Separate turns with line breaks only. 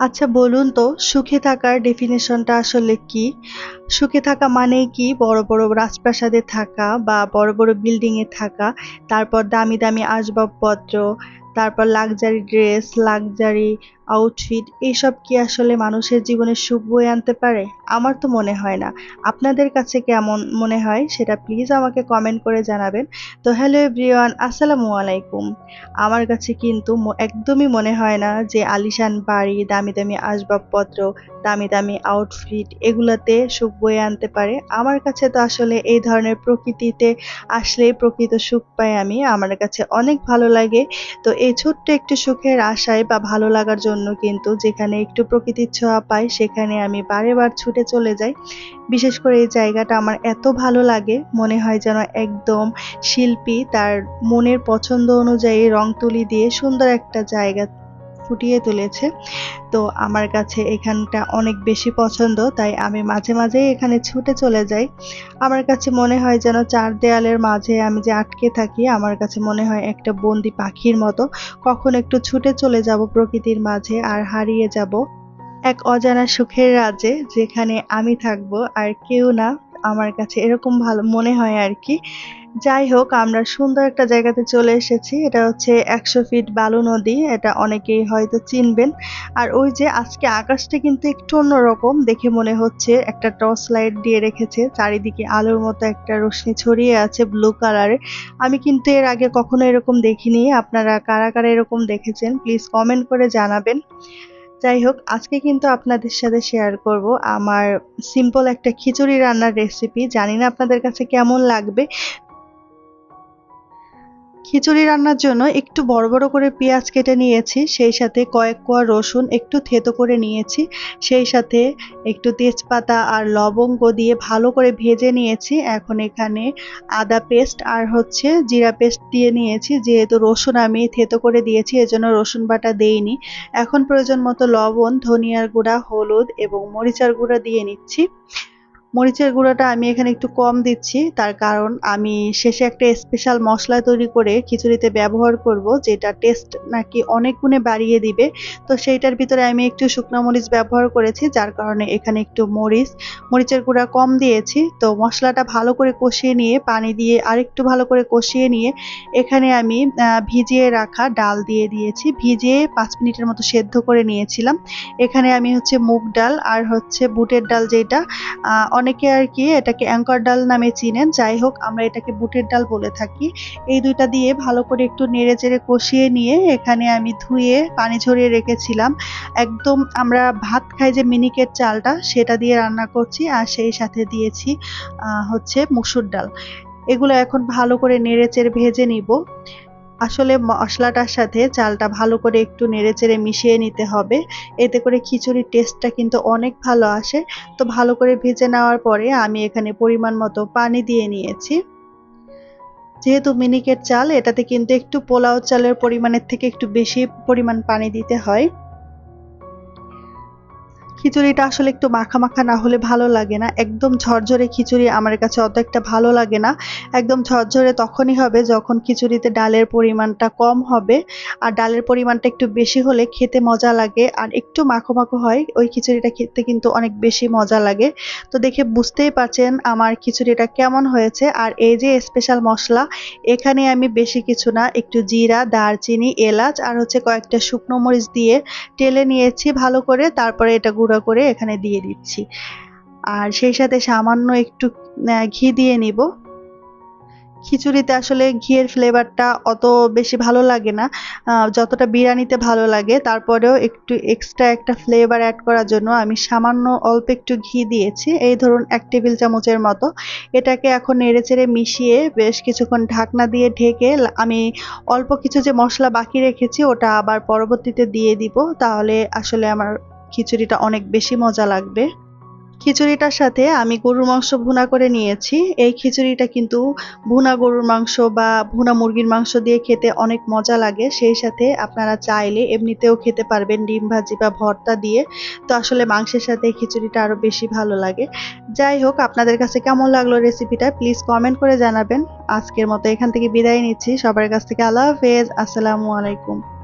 আচ্ছা বলুন তো সুখে থাকার ডেফিনেশনটা আসলে কি? সুখে থাকা মানেই কি বড়, বড় রাজপ্রাসাদে থাকা বা বড়, বড় বিল্ডিং এ থাকা, তারপর দামি, দামি আসবাবপত্র, তারপর লাক্সারি ড্রেস, লাক্সারি আউটফিট এইসব কি আসলে মানুষের জীবনে সুখ বয়ে আনতে পারে? আমার তো মনে হয় না। আপনাদের কাছে কেমন মনে হয় সেটা প্লিজ আমাকে কমেন্ট করে জানাবেন। তো হ্যালো এভরিওয়ান আসসালামু আলাইকুম। আমার কাছে কিন্তু একদমই মনে হয় না যে আলিশান বাড়ি, দামি, দামি আসবাবপত্র, দামি, দামি আউটফিট এগুলাতে সুখ বয়ে আনতে পারে। আমার কাছে তো আসলে এই ধরনের প্রকৃতিতে আসলেই প্রকৃত সুখ পাই আমি। আমার কাছে অনেক ভালো লাগে। তো এই ছোট্ট একটু সুখের আশায় বা ভালো লাগার জন্য কিন্তু যেখানে একটু প্রকৃতির ছোঁয়া পাই, সেখানে আমি বারে বার ছুটে চলে যাই। বিশেষ করে এই জায়গাটা আমার এত ভালো লাগে, মনে হয় যেন একদম শিল্পী তার মনের পছন্দ অনুযায়ী রং তুলি দিয়ে সুন্দর একটা জায়গা ফুটিয়ে তুলেছে। তো আমার কাছে এখানটা অনেক বেশি পছন্দ তাই আমি মাঝে, মাঝেই এখানে ছুটে চলে যাই। আমার কাছে মনে হয় যেন চার দেয়ালের মাঝে আমি যে আটকে থাকি আমার কাছে মনে হয় একটা বন্দি পাখির মতো। কখন একটু ছুটে চলে যাব প্রকৃতির মাঝে আর হারিয়ে যাব এক অজানা সুখের রাজ্যে যেখানে আমি থাকব আর কেউ না। আমার কাছে এরকম ভালো মনে হয় আর কি যাই হোক আমরা সুন্দর একটা জায়গাতে চলে এসেছি। এটা হচ্ছে ১০০ ফিট বালু নদী। এটা অনেকেই হয়তো চিনবেন। আর ওই যে আজকে আকাশটা কিন্তু একটু অন্যরকম দেখে মনে হচ্ছে একটা টর্চ লাইট দিয়ে রেখেছে। চারিদিকে আলোর মতো একটা রশ্মি ছড়িয়ে আছে ব্লু কালারের। আমি কিন্তু এর আগে কখনো এরকম দেখিনি। আপনারা কারা, কারা এরকম দেখেছেন প্লিজ কমেন্ট করে জানাবেন। যাই হোক, আজকে কিন্তু আপনাদের সাথে শেয়ার করব আমার সিম্পল একটা খিচুড়ি রান্নার রেসিপি। জানি না আপনাদের কাছে কেমন লাগবে। খিচুড়ি রান্নার জন্য একটু বড় বড় করে পেঁয়াজ কেটে নিয়েছি, সেই সাথে কয়েক কোয়া রসুন একটু থেতো করে নিয়েছি, সেই সাথে একটু তেজপাতা আর লবঙ্গ দিয়ে ভালো করে ভেজে নিয়েছি। এখন এখানে আদা পেস্ট আর হচ্ছে জিরা পেস্ট দিয়ে নিয়েছি, যেহেতু রসুন আমি থেতো করে দিয়েছি, এজন্য রসুন বাটা দেইনি। এখন প্রয়োজন মতো লবণ, ধনিয়ার গুঁড়া, হলুদ এবং মরিচার গুঁড়া দিয়ে নিচ্ছি। মরিচের গুঁড়োটা আমি এখানে একটু কম দিচ্ছি। তার কারণ আমি শেষে একটা স্পেশাল মশলা তৈরি করে খিচুড়িতে ব্যবহার করব, যেটা টেস্ট নাকি অনেক গুণে বাড়িয়ে দিবে। তো সেইটার ভিতরে আমি একটু শুকনো মরিচ ব্যবহার করেছি, যার কারণে এখানে একটু মরিচ, মরিচের গুঁড়া কম দিয়েছি। তো মশলাটা ভালো করে কষিয়ে নিয়ে, পানি দিয়ে আরেকটু ভালো করে কষিয়ে নিয়ে, এখানে আমি ভিজিয়ে রাখা ডাল দিয়ে দিয়েছি। ভিজিয়ে পাঁচ মিনিটের মতো সেদ্ধ করে নিয়েছিলাম। এখানে আমি হচ্ছে মুগ ডাল আর হচ্ছে বুটের ডাল যেটা অনেকে আর কি এটাকে অ্যাঙ্কর ডাল নামে চিনেন। যাই হোক আমরা এটাকে বুটের ডাল বলে থাকি। এই দুইটা দিয়ে ভালো করে একটু নেড়ে চেড়ে কষিয়ে নিয়ে এখানে আমি ধুয়ে পানি ঝরিয়ে রেখেছিলাম। একদম আমরা ভাত খাই যে মিনিকেট চালটা, সেটা দিয়ে রান্না করছি আর সেই সাথে দিয়েছি হচ্ছে মুসুর ডাল। এগুলো এখন ভালো করে নেড়ে চেড়ে ভেজে নিব। আসলে মশলাটার সাথে চালটা ভালো করে একটু নেড়েচেড়ে মিশিয়ে নিতে হবে। এতে করে খিচুড়ির টেস্টটা কিন্তু অনেক ভালো আসে। তো ভালো করে ভেজে নেওয়ার পরে আমি এখানে পরিমাণ মতো পানি দিয়ে নিয়েছি। যেহেতু মিনিকেট চাল, এটাতে কিন্তু একটু পোলাও চালের পরিমাণের থেকে একটু বেশি পরিমাণ পানি দিতে হয়। খিচুড়িটা আসলে একটু মাখা মাখা না হলে ভালো লাগে না। একদম ঝরঝরে খিচুড়ি আমার কাছে অত একটা ভালো লাগে না। একদম ঝরঝরে তখনই হবে যখন খিচুড়িতে ডালের পরিমাণটা কম হবে। আর ডালের পরিমাণটা একটু বেশি হলে খেতে মজা লাগে। আর একটু মাখো মাখো হয়, ওই খিচুড়িটা খেতে কিন্তু অনেক বেশি মজা লাগে। তো দেখে বুঝতেই পারছেন আমার খিচুড়িটা কেমন হয়েছে। আর এই যে স্পেশাল মশলা, এখানে আমি বেশি কিছু না, একটু জিরা, দারচিনি, এলাচ আর হচ্ছে কয়েকটা শুকনো মরিচ দিয়ে টেলে নিয়েছি ভালো করে। তারপরে এটা গুঁড়ো গুঁড়ো করে এখানে দিয়ে দিচ্ছি। আর সেই সাথে সামান্য একটু ঘি দিয়ে নিব। খিচুড়িতে আসলে ঘিয়ের ফ্লেভারটা অত বেশি ভালো লাগে না। যতটা বিরিয়ানিতে ভালো লাগে, তারপরেও একটু এক্সট্রা একটা ফ্লেভার অ্যাড করার জন্য আমি সামান্য অল্প একটু ঘি দিয়েছি। এই ধরুন, এক টেবিল চামচের মতো। এটাকে এখন নেড়েচেড়ে মিশিয়ে বেশ কিছুক্ষণ ঢাকনা দিয়ে ঢেকে আমি অল্প কিছু যে মশলা বাকি রেখেছি, ওটা আবার পরবর্তীতে দিয়ে দিব। তাহলে আসলে আমার খিচুড়িটা অনেক বেশি মজা লাগবে। খিচুড়িটার সাথে আমি গরুর মাংস ভুনা করে নিয়েছি। এই খিচুড়িটা কিন্তু ভুনা গরুর মাংস বা ভুনা মুরগির মাংস দিয়ে খেতে অনেক মজা লাগে। সেই সাথে আপনারা চাইলে এমনিতেও খেতে পারবেন ডিম ভাজি বা ভর্তা দিয়ে। তো আসলে মাংসের সাথে খিচুড়িটা আরও বেশি ভালো লাগে। যাই হোক, আপনাদের কাছে কেমন লাগল রেসিপিটা প্লিজ কমেন্ট করে জানাবেন। আজকের মতো এখান থেকে বিদায় নিচ্ছি। সবার কাছ থেকে আল্লাহ হাফেজ। আসসালামু আলাইকুম।